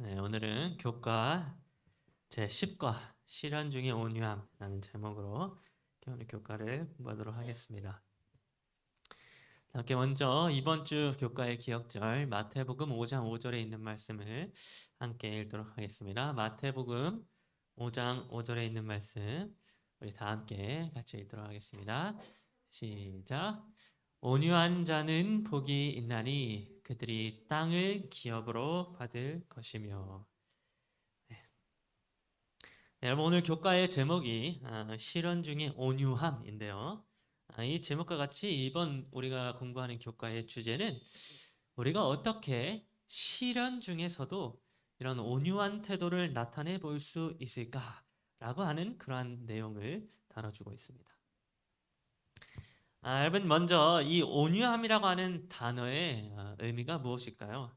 네, 오늘은 교과 제 10과 실현 중의 온유함이라는 제목으로 오늘 교과를 공부하도록 하겠습니다. 함께 먼저 이번 주 교과의 기억절 마태복음 5장 5절에 있는 말씀을 함께 읽도록 하겠습니다. 마태복음 5장 5절에 있는 말씀 우리 다 함께 같이 읽도록 하겠습니다. 시작. 온유한 자는 복이 있나니 그들이 땅을 기업으로 받을 것이며. 네. 네, 여러분 오늘 교과의 제목이 아, 실현 중의 온유함인데요. 아, 이 제목과 같이 이번 우리가 공부하는 교과의 주제는 우리가 어떻게 실현 중에서도 이런 온유한 태도를 나타내 볼 수 있을까라고 하는 그러한 내용을 다뤄주고 있습니다. 아, 여러분 먼저 이 온유함이라고 하는 단어의 어, 의미가 무엇일까요?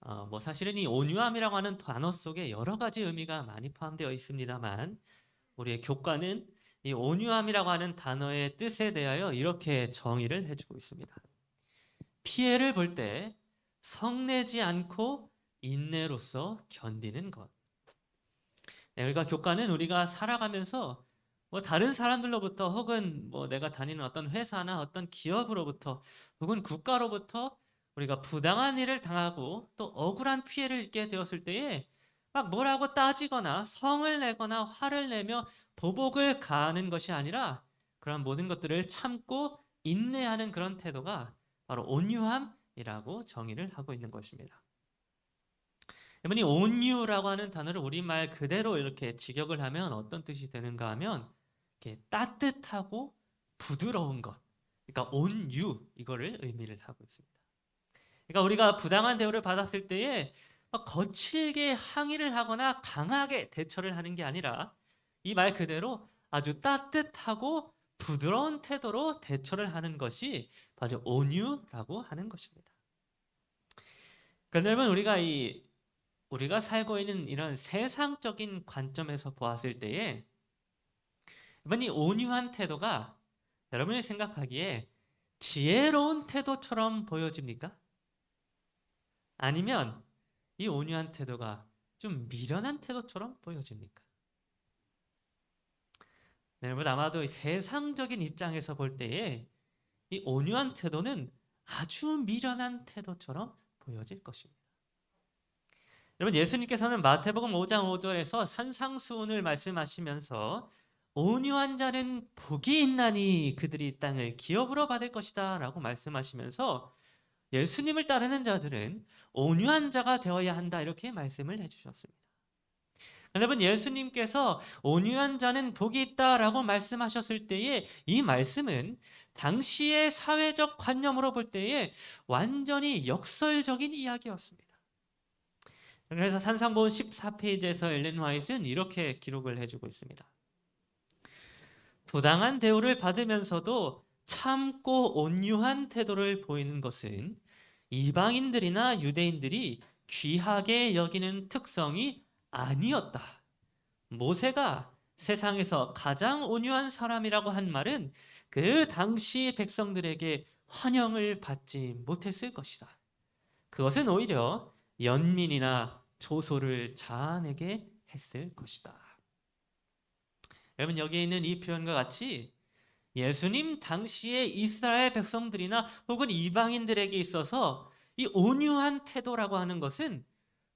어, 뭐 사실은 이 온유함이라고 하는 단어 속에 여러 가지 의미가 많이 포함되어 있습니다만 우리의 교과는 이 온유함이라고 하는 단어의 뜻에 대하여 이렇게 정의를 해주고 있습니다. 피해를 볼 때 성내지 않고 인내로서 견디는 것. 네, 그러니까 교과는 우리가 살아가면서 뭐 다른 사람들로부터 혹은 뭐 내가 다니는 어떤 회사나 어떤 기업으로부터 혹은 국가로부터 우리가 부당한 일을 당하고 또 억울한 피해를 입게 되었을 때에 막 뭐라고 따지거나 성을 내거나 화를 내며 보복을 가하는 것이 아니라 그런 모든 것들을 참고 인내하는 그런 태도가 바로 온유함이라고 정의를 하고 있는 것입니다. 여러분이 온유라고 하는 단어를 우리말 그대로 이렇게 직역을 하면 어떤 뜻이 되는가 하면 이렇게 따뜻하고 부드러운 것. 그러니까 온유 이거를 의미를 하고 있습니다. 그러니까 우리가 부당한 대우를 받았을 때에 거칠게 항의를 하거나 강하게 대처를 하는 게 아니라 이 말 그대로 아주 따뜻하고 부드러운 태도로 대처를 하는 것이 바로 온유라고 하는 것입니다. 그런데 여러분 우리가 이 우리가 살고 있는 이런 세상적인 관점에서 보았을 때에 이번 이 온유한 태도가 여러분이 생각하기에 지혜로운 태도처럼 보여집니까? 아니면 이 온유한 태도가 좀 미련한 태도처럼 보여집니까? 네, 여러분 아마도 세상적인 입장에서 볼 때에 이 온유한 태도는 아주 미련한 태도처럼 보여질 것입니다. 여러분 예수님께서는 마태복음 5장 5절에서 산상수훈을 말씀하시면서 온유한 자는 복이 있나니 그들이 땅을 기업으로 받을 것이다 라고 말씀하시면서 예수님을 따르는 자들은 온유한 자가 되어야 한다 이렇게 말씀을 해주셨습니다. 여러분 예수님께서 온유한 자는 복이 있다라고 말씀하셨을 때에 이 말씀은 당시의 사회적 관념으로 볼 때에 완전히 역설적인 이야기였습니다. 그래서 산상본 14페이지에서 엘렌 화이트는 이렇게 기록을 해주고 있습니다. 부당한 대우를 받으면서도 참고 온유한 태도를 보이는 것은 이방인들이나 유대인들이 귀하게 여기는 특성이 아니었다. 모세가 세상에서 가장 온유한 사람이라고 한 말은 그 당시 백성들에게 환영을 받지 못했을 것이다. 그것은 오히려 연민이나 조소를 자아내게 했을 것이다. 여러분 여기 있는 이 표현과 같이 예수님 당시의 이스라엘 백성들이나 혹은 이방인들에게 있어서 이 온유한 태도라고 하는 것은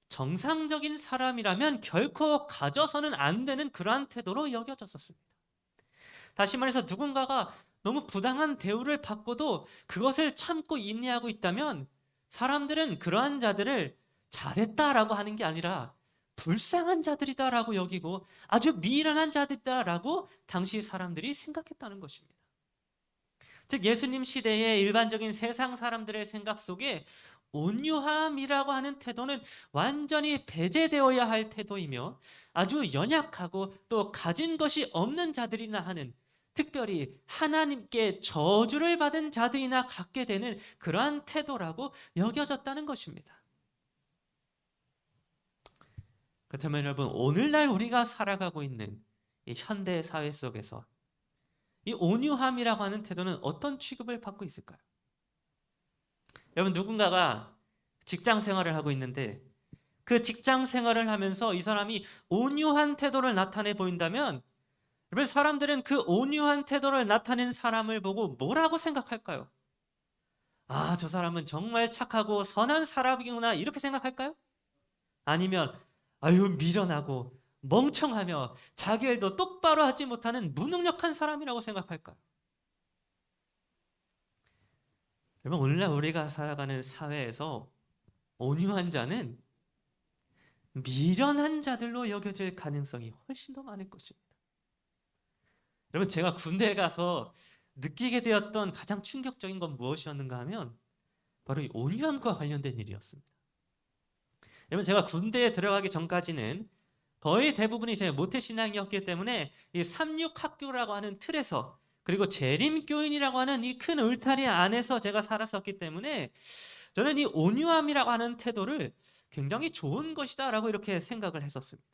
정상적인 사람이라면 결코 가져서는 안 되는 그러한 태도로 여겨졌었습니다. 다시 말해서 누군가가 너무 부당한 대우를 받고도 그것을 참고 인내하고 있다면 사람들은 그러한 자들을 잘했다라고 하는 게 아니라 불쌍한 자들이다라고 여기고 아주 미련한 자들이다라고 당시 사람들이 생각했다는 것입니다. 즉 예수님 시대의 일반적인 세상 사람들의 생각 속에 온유함이라고 하는 태도는 완전히 배제되어야 할 태도이며 아주 연약하고 또 가진 것이 없는 자들이나 하는 특별히 하나님께 저주를 받은 자들이나 갖게 되는 그러한 태도라고 여겨졌다는 것입니다. 그렇다면 여러분 오늘날 우리가 살아가고 있는 이 현대 사회 속에서 이 온유함이라고 하는 태도는 어떤 취급을 받고 있을까요? 여러분 누군가가 직장 생활을 하고 있는데 그 직장 생활을 하면서 이 사람이 온유한 태도를 나타내 보인다면 여러분 사람들은 그 온유한 태도를 나타낸 사람을 보고 뭐라고 생각할까요? 아, 저 사람은 정말 착하고 선한 사람이구나 이렇게 생각할까요? 아니면 아유 미련하고 멍청하며 자기 일도 똑바로 하지 못하는 무능력한 사람이라고 생각할까요? 여러분 오늘날 우리가 살아가는 사회에서 온유한 자는 미련한 자들로 여겨질 가능성이 훨씬 더 많을 것입니다. 여러분 제가 군대에 가서 느끼게 되었던 가장 충격적인 건 무엇이었는가 하면 바로 이 온유함과 관련된 일이었습니다. 여러분 제가 군대에 들어가기 전까지는 거의 대부분이 제 모태 신앙이었기 때문에 이 삼육학교라고 하는 틀에서 그리고 재림교인이라고 하는 이 큰 울타리 안에서 제가 살았었기 때문에 저는 이 온유함이라고 하는 태도를 굉장히 좋은 것이다라고 이렇게 생각을 했었습니다.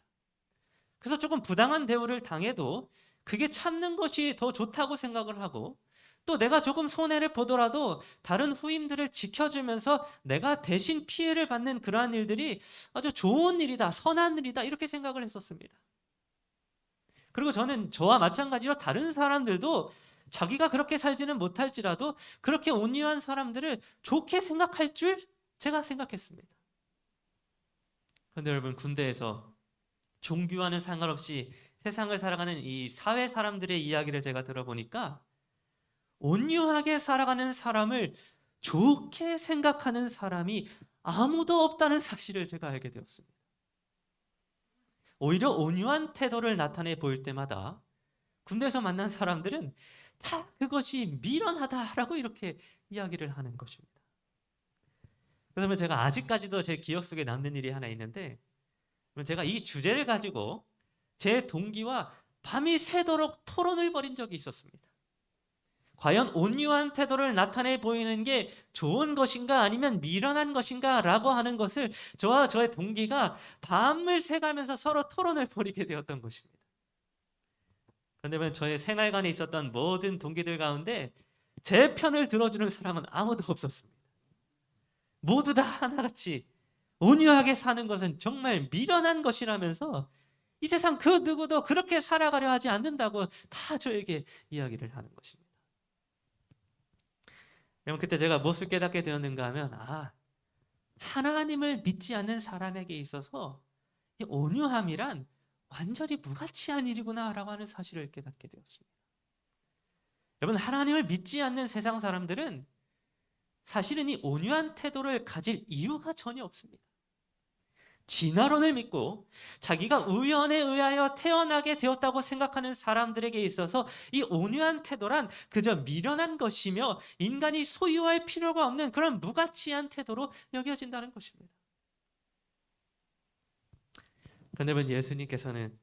그래서 조금 부당한 대우를 당해도 그게 참는 것이 더 좋다고 생각을 하고 또 내가 조금 손해를 보더라도 다른 후임들을 지켜주면서 내가 대신 피해를 받는 그러한 일들이 아주 좋은 일이다, 선한 일이다 이렇게 생각을 했었습니다. 그리고 저는 저와 마찬가지로 다른 사람들도 자기가 그렇게 살지는 못할지라도 그렇게 온유한 사람들을 좋게 생각할 줄 제가 생각했습니다. 그런데 여러분 군대에서 종교와는 상관없이 세상을 살아가는 이 사회 사람들의 이야기를 제가 들어보니까 온유하게 살아가는 사람을 좋게 생각하는 사람이 아무도 없다는 사실을 제가 알게 되었습니다. 오히려 온유한 태도를 나타내 보일 때마다 군대에서 만난 사람들은 다 그것이 미련하다라고 이렇게 이야기를 하는 것입니다. 그러면 제가 아직까지도 제 기억 속에 남는 일이 하나 있는데 제가 이 주제를 가지고 제 동기와 밤이 새도록 토론을 벌인 적이 있었습니다. 과연 온유한 태도를 나타내 보이는 게 좋은 것인가 아니면 미련한 것인가 라고 하는 것을 저와 저의 동기가 밤을 새가면서 서로 토론을 벌이게 되었던 것입니다. 그런데 저의 생활관에 있었던 모든 동기들 가운데 제 편을 들어주는 사람은 아무도 없었습니다. 모두 다 하나같이 온유하게 사는 것은 정말 미련한 것이라면서 이 세상 그 누구도 그렇게 살아가려 하지 않는다고 다 저에게 이야기를 하는 것입니다. 여러분 그때 제가 무엇을 깨닫게 되었는가 하면 아 하나님을 믿지 않는 사람에게 있어서 이 온유함이란 완전히 무가치한 일이구나라고 하는 사실을 깨닫게 되었습니다. 여러분 하나님을 믿지 않는 세상 사람들은 사실은 이 온유한 태도를 가질 이유가 전혀 없습니다. 진화론을 믿고 자기가 우연에 의하여 태어나게 되었다고 생각하는 사람들에게 있어서 이 온유한 태도란 그저 미련한 것이며 인간이 소유할 필요가 없는 그런 무가치한 태도로 여겨진다는 것입니다. 그런데 예수님께서는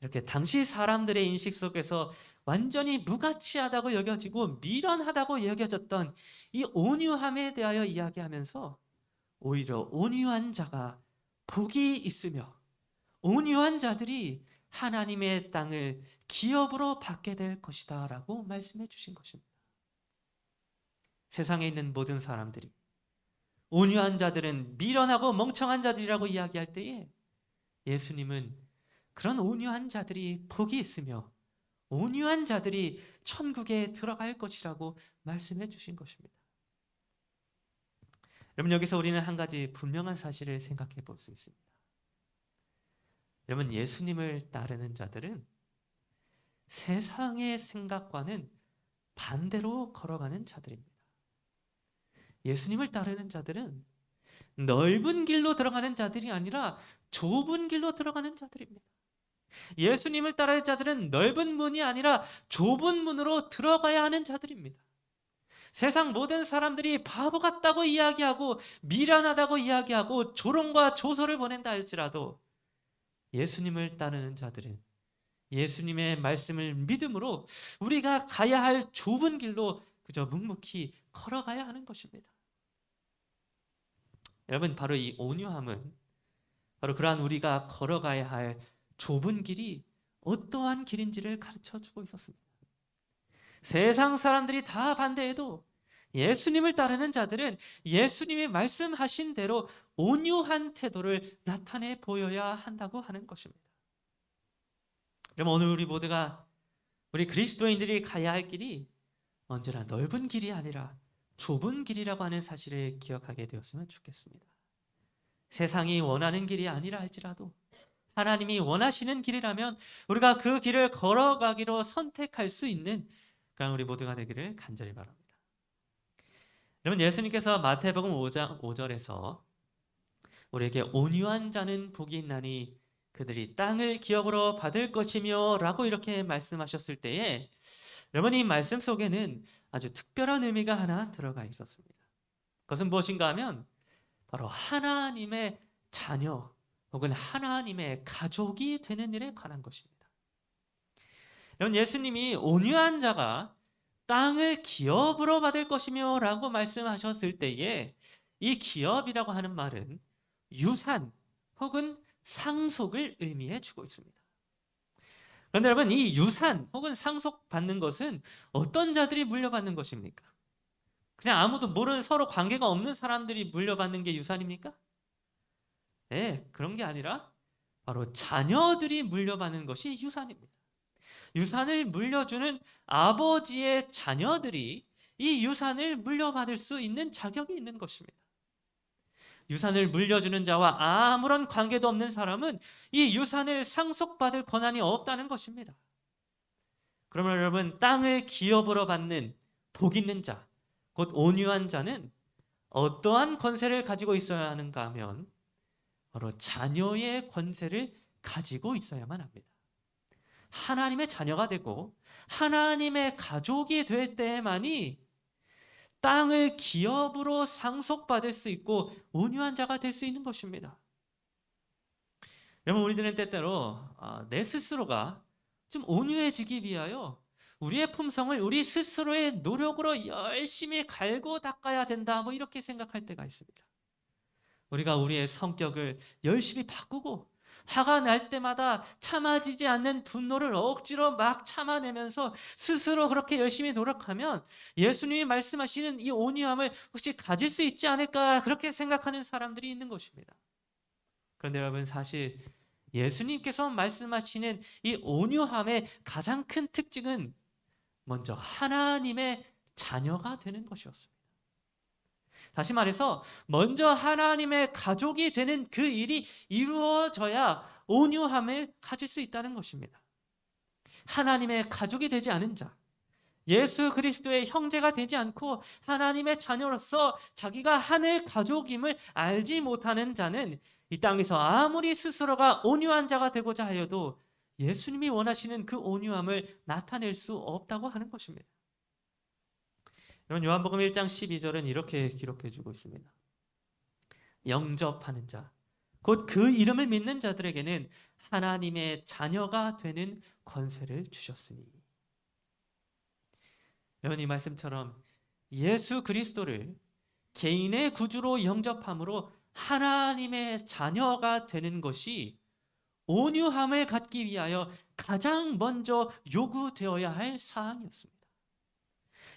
이렇게 당시 사람들의 인식 속에서 완전히 무가치하다고 여겨지고 미련하다고 여겨졌던 이 온유함에 대하여 이야기하면서 오히려 온유한 자가 복이 있으며 온유한 자들이 하나님의 땅을 기업으로 받게 될 것이다 라고 말씀해 주신 것입니다. 세상에 있는 모든 사람들이 온유한 자들은 미련하고 멍청한 자들이라고 이야기할 때에 예수님은 그런 온유한 자들이 복이 있으며 온유한 자들이 천국에 들어갈 것이라고 말씀해 주신 것입니다. 여러분 여기서 우리는 한 가지 분명한 사실을 생각해 볼 수 있습니다. 여러분 예수님을 따르는 자들은 세상의 생각과는 반대로 걸어가는 자들입니다. 예수님을 따르는 자들은 넓은 길로 들어가는 자들이 아니라 좁은 길로 들어가는 자들입니다. 예수님을 따르는 자들은 넓은 문이 아니라 좁은 문으로 들어가야 하는 자들입니다. 세상 모든 사람들이 바보 같다고 이야기하고 미련하다고 이야기하고 조롱과 조소를 보낸다 할지라도 예수님을 따르는 자들은 예수님의 말씀을 믿음으로 우리가 가야 할 좁은 길로 그저 묵묵히 걸어가야 하는 것입니다. 여러분 바로 이 온유함은 바로 그러한 우리가 걸어가야 할 좁은 길이 어떠한 길인지를 가르쳐 주고 있었습니다. 세상 사람들이 다 반대해도 예수님을 따르는 자들은 예수님이 말씀하신 대로 온유한 태도를 나타내 보여야 한다고 하는 것입니다. 그럼 오늘 우리 모두가 우리 그리스도인들이 가야 할 길이 언제나 넓은 길이 아니라 좁은 길이라고 하는 사실을 기억하게 되었으면 좋겠습니다. 세상이 원하는 길이 아니라 할지라도 하나님이 원하시는 길이라면 우리가 그 길을 걸어가기로 선택할 수 있는 그런 우리 모두가 되기를 간절히 바랍니다. 여러분 예수님께서 마태복음 5장 5절에서 우리에게 온유한 자는 복이 있나니 그들이 땅을 기업으로 받을 것이며 라고 이렇게 말씀하셨을 때에 여러분 이 말씀 속에는 아주 특별한 의미가 하나 들어가 있었습니다. 그것은 무엇인가 하면 바로 하나님의 자녀 혹은 하나님의 가족이 되는 일에 관한 것입니다. 여러분 예수님이 온유한 자가 땅을 기업으로 받을 것이며 라고 말씀하셨을 때에 이 기업이라고 하는 말은 유산 혹은 상속을 의미해 주고 있습니다. 그런데 여러분 이 유산 혹은 상속 받는 것은 어떤 자들이 물려받는 것입니까? 그냥 아무도 모르는 서로 관계가 없는 사람들이 물려받는 게 유산입니까? 네, 그런 게 아니라 바로 자녀들이 물려받는 것이 유산입니다. 유산을 물려주는 아버지의 자녀들이 이 유산을 물려받을 수 있는 자격이 있는 것입니다. 유산을 물려주는 자와 아무런 관계도 없는 사람은 이 유산을 상속받을 권한이 없다는 것입니다. 그러면 여러분 땅을 기업으로 받는 복 있는 자, 곧 온유한 자는 어떠한 권세를 가지고 있어야 하는가 하면 바로 자녀의 권세를 가지고 있어야만 합니다. 하나님의 자녀가 되고 하나님의 가족이 될 때만이 땅을 기업으로 상속받을 수 있고 온유한 자가 될 수 있는 것입니다. 여러분 우리들은 때때로 아, 내 스스로가 좀 온유해지기 위하여 우리의 품성을 우리 스스로의 노력으로 열심히 갈고 닦아야 된다 뭐 이렇게 생각할 때가 있습니다. 우리가 우리의 성격을 열심히 바꾸고 화가 날 때마다 참아지지 않는 분노를 억지로 막 참아내면서 스스로 그렇게 열심히 노력하면 예수님이 말씀하시는 이 온유함을 혹시 가질 수 있지 않을까 그렇게 생각하는 사람들이 있는 것입니다. 그런데 여러분 사실 예수님께서 말씀하시는 이 온유함의 가장 큰 특징은 먼저 하나님의 자녀가 되는 것이었습니다. 다시 말해서 먼저 하나님의 가족이 되는 그 일이 이루어져야 온유함을 가질 수 있다는 것입니다. 하나님의 가족이 되지 않은 자, 예수 그리스도의 형제가 되지 않고 하나님의 자녀로서 자기가 하늘 가족임을 알지 못하는 자는 이 땅에서 아무리 스스로가 온유한 자가 되고자 하여도 예수님이 원하시는 그 온유함을 나타낼 수 없다고 하는 것입니다. 여러분 요한복음 1장 12절은 이렇게 기록해 주고 있습니다. 영접하는 자, 곧 그 이름을 믿는 자들에게는 하나님의 자녀가 되는 권세를 주셨으니. 여러분 이 말씀처럼 예수 그리스도를 개인의 구주로 영접함으로 하나님의 자녀가 되는 것이 온유함을 갖기 위하여 가장 먼저 요구되어야 할 사항이었습니다.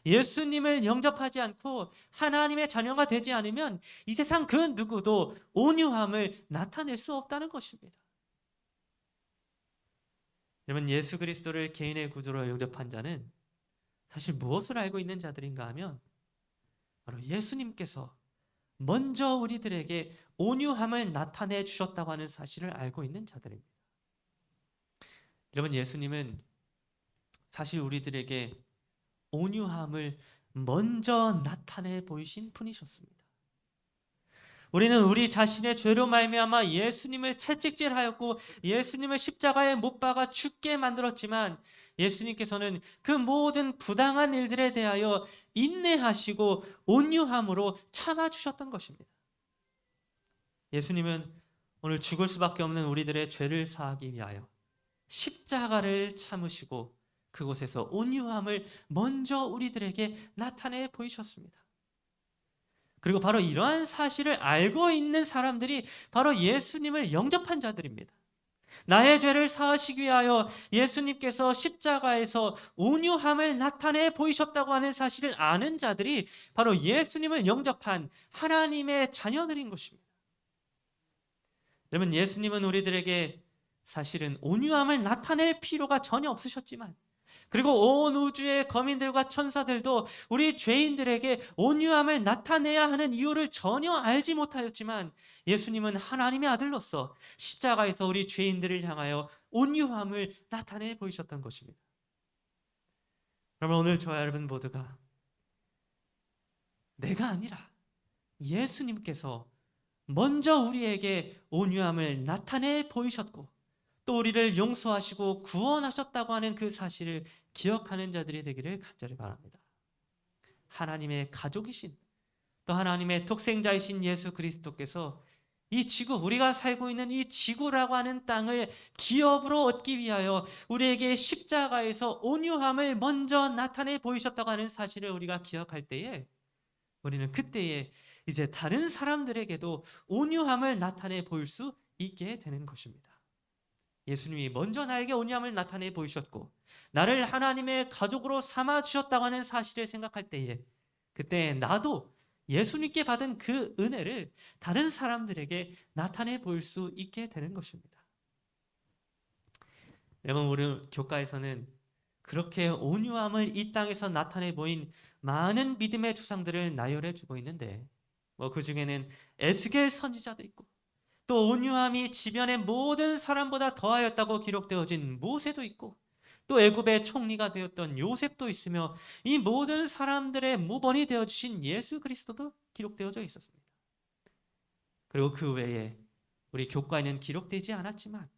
예수님을 영접하지 않고 하나님의 자녀가 되지 않으면 이 세상 그 누구도 온유함을 나타낼 수 없다는 것입니다. 여러분 예수 그리스도를 개인의 구주로 영접한 자는 사실 무엇을 알고 있는 자들인가 하면 바로 예수님께서 먼저 우리들에게 온유함을 나타내 주셨다고 하는 사실을 알고 있는 자들입니다. 여러분 예수님은 사실 우리들에게 온유함을 먼저 나타내 보이신 분이셨습니다. 우리는 우리 자신의 죄로 말미암아 예수님을 채찍질하였고 예수님을 십자가에 못 박아 죽게 만들었지만 예수님께서는 그 모든 부당한 일들에 대하여 인내하시고 온유함으로 참아 주셨던 것입니다. 예수님은 오늘 죽을 수밖에 없는 우리들의 죄를 사하기 위하여 십자가를 참으시고 그곳에서 온유함을 먼저 우리들에게 나타내 보이셨습니다. 그리고 바로 이러한 사실을 알고 있는 사람들이 바로 예수님을 영접한 자들입니다. 나의 죄를 사하시기 위하여 예수님께서 십자가에서 온유함을 나타내 보이셨다고 하는 사실을 아는 자들이 바로 예수님을 영접한 하나님의 자녀들인 것입니다. 여러분, 예수님은 우리들에게 사실은 온유함을 나타낼 필요가 전혀 없으셨지만 그리고 온 우주의 거민들과 천사들도 우리 죄인들에게 온유함을 나타내야 하는 이유를 전혀 알지 못하였지만 예수님은 하나님의 아들로서 십자가에서 우리 죄인들을 향하여 온유함을 나타내 보이셨던 것입니다. 그러면 오늘 저와 여러분 모두가 내가 아니라 예수님께서 먼저 우리에게 온유함을 나타내 보이셨고 또 우리를 용서하시고 구원하셨다고 하는 그 사실을 기억하는 자들이 되기를 간절히 바랍니다. 하나님의 가족이신 또 하나님의 독생자이신 예수 그리스도께서 이 지구 우리가 살고 있는 이 지구라고 하는 땅을 기업으로 얻기 위하여 우리에게 십자가에서 온유함을 먼저 나타내 보이셨다고 하는 사실을 우리가 기억할 때에 우리는 그때에 이제 다른 사람들에게도 온유함을 나타내 보일 수 있게 되는 것입니다. 예수님이 먼저 나에게 온유함을 나타내 보이셨고 나를 하나님의 가족으로 삼아 주셨다고 하는 사실을 생각할 때에 그때 나도 예수님께 받은 그 은혜를 다른 사람들에게 나타내 보일 수 있게 되는 것입니다. 여러분 우리 교과에서는 그렇게 온유함을 이 땅에서 나타내 보인 많은 믿음의 주상들을 나열해 주고 있는데 뭐 그 중에는 에스겔 선지자도 있고 또 온유함이 지변의 모든 사람보다 더하였다고 기록되어진 모세도 있고 또 애굽의 총리가 되었던 요셉도 있으며 이 모든 사람들의 모범이 되어 주신 예수 그리스도도 기록되어져 있었습니다. 그리고 그 외에 우리 교과에는 기록되지 않았지만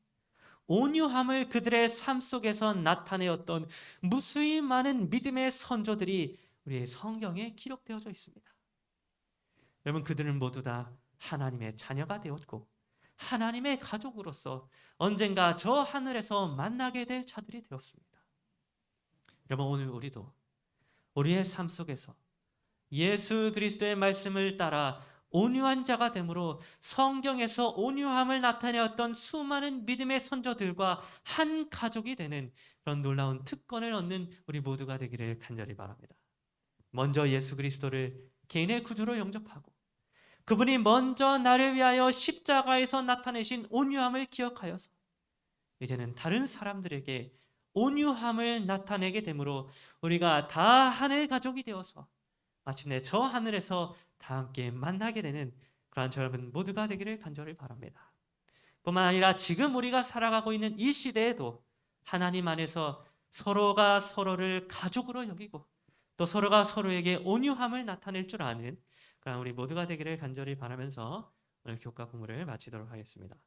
온유함을 그들의 삶 속에서 나타내었던 무수히 많은 믿음의 선조들이 우리의 성경에 기록되어져 있습니다. 여러분 그들은 모두 다 하나님의 자녀가 되었고 하나님의 가족으로서 언젠가 저 하늘에서 만나게 될 자들이 되었습니다. 여러분 오늘 우리도 우리의 삶 속에서 예수 그리스도의 말씀을 따라 온유한 자가 되므로 성경에서 온유함을 나타내었던 수많은 믿음의 선조들과 한 가족이 되는 그런 놀라운 특권을 얻는 우리 모두가 되기를 간절히 바랍니다. 먼저 예수 그리스도를 개인의 구주로 영접하고 그분이 먼저 나를 위하여 십자가에서 나타내신 온유함을 기억하여서 이제는 다른 사람들에게 온유함을 나타내게 되므로 우리가 다 하늘 가족이 되어서 마침내 저 하늘에서 다 함께 만나게 되는 그러한 저 여러분 모두가 되기를 간절히 바랍니다. 뿐만 아니라 지금 우리가 살아가고 있는 이 시대에도 하나님 안에서 서로가 서로를 가족으로 여기고 또 서로가 서로에게 온유함을 나타낼 줄 아는 그러한 우리 모두가 되기를 간절히 바라면서 오늘 교과 공부를 마치도록 하겠습니다.